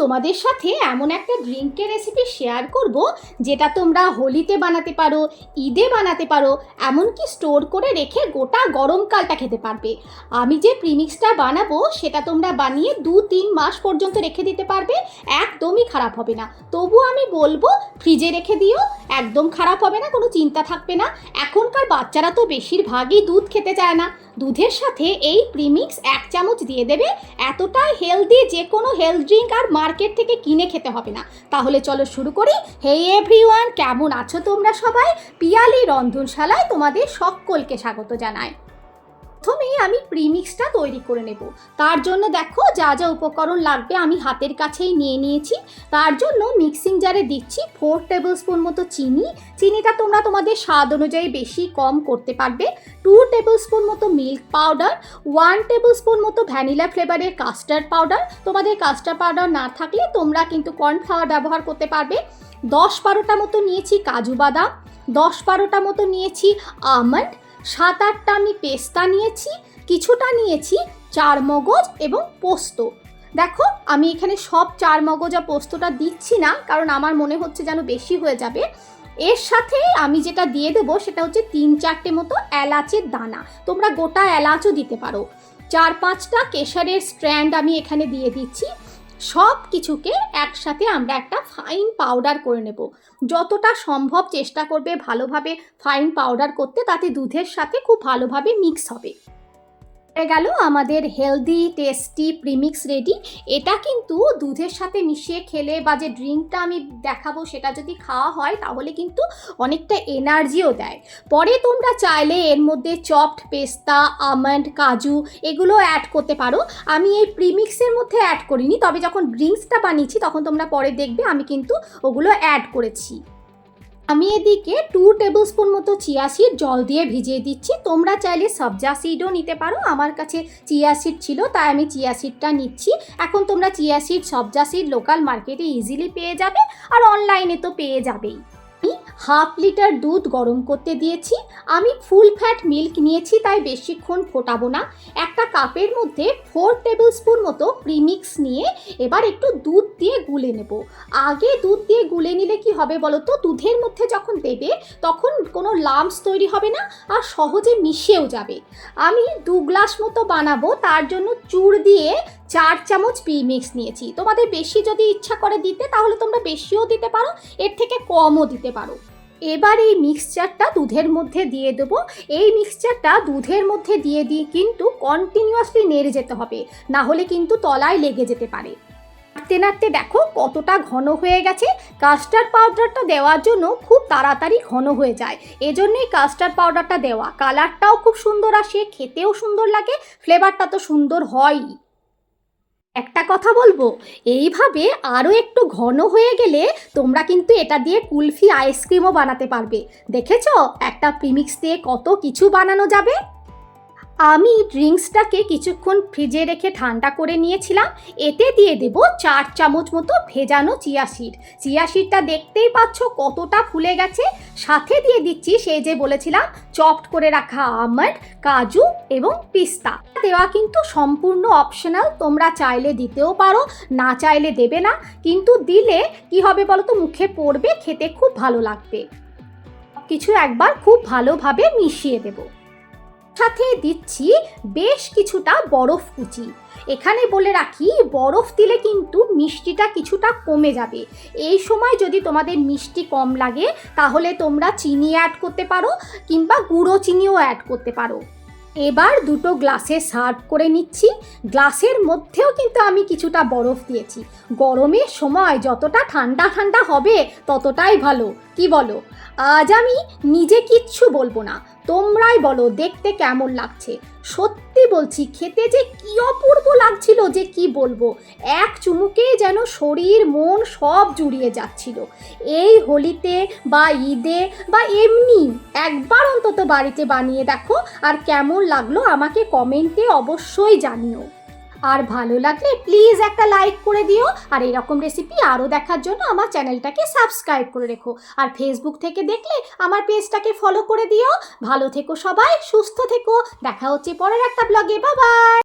তোমাদের সাথে এমন একটা ড্রিঙ্কের রেসিপি শেয়ার করব যেটা তোমরা হোলিতে বানাতে পারো, ঈদে বানাতে পারো, এমনকি স্টোর করে রেখে গোটা গরমকালটা খেতে পারবে। আমি যে প্রিমিক্সটা বানাবো সেটা তোমরা বানিয়ে দু তিন মাস পর্যন্ত রেখে দিতে পারবে, একদমই খারাপ হবে না। তবু আমি বলব ফ্রিজে রেখে দিও, একদম খারাপ হবে না, কোনো চিন্তা থাকবে না। এখনকার বাচ্চারা তো বেশিরভাগই দুধ খেতে চায় না। দুধের সাথে এই প্রিমিক্স এক চামচ দিয়ে দেবে, এতটাই হেলদি যে কোনো হেলথ ড্রিঙ্ক আর মার্কেট থেকে কিনে খেতে হবে না। তাহলে চলো শুরু করি। হে এভরিওয়ান কেমন আছো তোমরা সবাই? পিয়ালি রন্ধনশালায় তোমাদের সকলকে স্বাগত জানাই। প্রথমেই আমি প্রিমিক্সটা তৈরি করে নেব। তার জন্য দেখো যা যা উপকরণ লাগবে আমি হাতের কাছেই নিয়ে নিয়েছি। তার জন্য মিক্সিং জারে দিচ্ছি ফোর টেবিল স্পুন মতো চিনি। চিনিটা তোমরা তোমাদের স্বাদ অনুযায়ী বেশি কম করতে পারবে। টু টেবিল স্পুন মতো milk powder one table spoon মতো ভ্যানিলা ফ্লেভারের কাস্টার্ড পাউডার তোমাদের কাস্টার্ড পাউডার না থাকলে তোমরা কিন্তু কর্নফ্লাওয়ার ব্যবহার করতে পারবে। দশ বারোটা মতো নিয়েছি কাজু বাদাম, দশ বারোটা মতো নিয়েছি আমন্ড সাত আটটা আমি পেস্তা নিয়েছি, কিছুটা নিয়েছি, চার মগজ এবং পোস্ত। দেখো, আমি এখানে সব চার মগজ আর পোস্তটা দিচ্ছি না, কারণ আমার মনে হচ্ছে যেন বেশি হয়ে যাবে। এর সাথে আমি যেটা দিয়ে দেবো সেটা হচ্ছে তিন চারটে মতো এলাচের দানা। তোমরা গোটা এলাচও দিতে পারো। চার পাঁচটা কেশারের স্ট্র্যান্ড আমি এখানে দিয়ে দিচ্ছি। সব কিছুকে একসাথে আমরা একটা ফাইন পাউডার করে নেব। যতটা সম্ভব চেষ্টা করবে ভালোভাবে ফাইন পাউডার করতে, তাতে দুধের সাথে খুব ভালোভাবে মিক্স হবে। গেল। আমাদের হেলদি টেস্টি প্রিমিক্স রেডি এটা কিন্তু দুধের সাথে মিশিয়ে খেলে বা যে ড্রিঙ্কটা আমি দেখাবো সেটা যদি খাওয়া হয় তাহলে কিন্তু অনেকটা এনার্জিও দেয়। পরে তোমরা চাইলে এর মধ্যে চপড পেস্তা আমন্ড কাজু এগুলো অ্যাড করতে পারো। আমি এই প্রিমিক্সের মধ্যে অ্যাড করিনি, তবে যখন ড্রিঙ্কসটা বানিয়েছি তখন তোমরা পরে দেখবে আমি কিন্তু ওগুলো অ্যাড করেছি। আমি এদিকে টু টেবিল স্পুন মতো চিয়া সিড জল দিয়ে ভিজিয়ে দিচ্ছি। তোমরা চাইলে সবজা সিডও নিতে পারো। আমার কাছে চিয়া সিড ছিল, তাই আমি চিয়া সিডটা নিচ্ছি। এখন তোমরা chia seed sabja seed local মার্কেটে ইজিলি পেয়ে যাবে, আর অনলাইনে তো পেয়ে যাবেই। হাফ লিটার দুধ গরম করতে দিয়েছি। আমি ফুল ফ্যাট মিল্ক নিয়েছি, তাই বেশিক্ষণ ফোটাবো না। একটা কাপের মধ্যে ফোর টেবিল স্পুন মতো প্রিমিক্স নিয়ে এবার একটু দুধ দিয়ে গুলে নেব। আগে দুধ দিয়ে গুলে নিলে কি হবে বলো তো দুধের মধ্যে যখন দেবে, তখন কোনো লাম্পস তৈরি হবে না আর সহজে মিশেও যাবে। আমি দু গ্লাস মতো বানাবো, তার জন্য চুর দিয়ে চার চামচ প্রিমিক্স নিয়েছি। তোমাদের বেশি যদি ইচ্ছা করে দিতে, তাহলে তোমরা বেশিও দিতে পারো, এর থেকে কমও দিতে পারো। এবার এই মিক্সচারটা দুধের মধ্যে দিয়ে দেবো। এই মিক্সচারটা দুধের মধ্যে দিয়ে দিয়ে কিন্তু কন্টিনিউয়াসলি নেড়ে যেতে হবে। না হলে কিন্তু তলায় লেগে যেতে পারে। নাড়তে নাড়তে দেখো কতটা ঘন হয়ে গেছে। কাস্টার্ড পাউডারটা দেওয়ার জন্য খুব তাড়াতাড়ি ঘন হয়ে যায়। এজন্যই কাস্টার্ড পাউডারটা দেওয়া। কালারটাও খুব সুন্দর আসে, খেতেও সুন্দর লাগে ফ্লেভারটা তো সুন্দর হয়ই। একটা কথা বলব? এইভাবে আরও একটু ঘন হয়ে গেলে তোমরা কিন্তু এটা দিয়ে কুলফি আইসক্রিমও বানাতে পারবে। দেখেছ? একটা প্রিমিক্স দিয়ে কত কিছু বানানো যাবে? আমি ড্রিঙ্কসটাকে কিছুক্ষণ ফ্রিজে রেখে ঠান্ডা করে নিয়েছিলাম। এতে দিয়ে দেব চার চামচ মতো ভেজানো চিয়া সিড। চিয়া সিডটা দেখতেই পাচ্ছ কতটা ফুলে গেছে। সাথে দিয়ে দিচ্ছি সেই যে বলেছিলাম, চপড করে রাখা আমন্ড, কাজু এবং পিস্তা। দেওয়া কিন্তু সম্পূর্ণ অপশনাল, তোমরা চাইলে দিতেও পারো, না চাইলে দেবে না। কিন্তু দিলে কি হবে বলো তো মুখে পড়বে, খেতে খুব ভালো লাগবে। কিছু একবার খুব ভালোভাবে মিশিয়ে দেবো। সাথে দিচ্ছি বেশ কিছুটা বরফ কুচি। এখানে বলে রাখি, বরফ দিলে কিন্তু মিষ্টিটা কিছুটা কমে যাবে। এই সময় যদি তোমাদের মিষ্টি কম লাগে, তাহলে তোমরা চিনি অ্যাড করতে পারো কিংবা গুঁড়ো চিনিও অ্যাড করতে পারো। এবার দুটো গ্লাসে সার্ভ করে নিচ্ছি। গ্লাসের মধ্যেও কিন্তু আমি কিছুটা বরফ দিয়েছি। গরমের সময় যতটা ঠান্ডা ঠান্ডা হবে ততটাই ভালো। কি বলো? আজ আমি নিজে কিচ্ছু বলব না। তোমরাই বলো দেখতে কেমন লাগছে। সত্যি বলছি, খেতে যে কি অপূর্ব লাগছিল যে কি বলব? এক চুমুকে যেন শরীর, মন সব জুড়িয়ে যাচ্ছিল। এই হোলিতে বা ঈদে বা এমনি একবার অন্তত বাড়িতে বানিয়ে দেখো। আর কেমন লাগল আমাকে কমেন্টে অবশ্যই জানিও। আর ভালো লাগলে প্লিজ একটা লাইক করে দিও। আর এরকম রেসিপি আরও দেখার জন্য আমার চ্যানেলটাকে সাবস্ক্রাইব করে রেখো। আর ফেসবুক থেকে দেখলে আমার পেজটাকে ফলো করে দিও। ভালো থেকো সবাই, সুস্থ থেকো। দেখা হচ্ছে পরের একটা ব্লগে বাবাই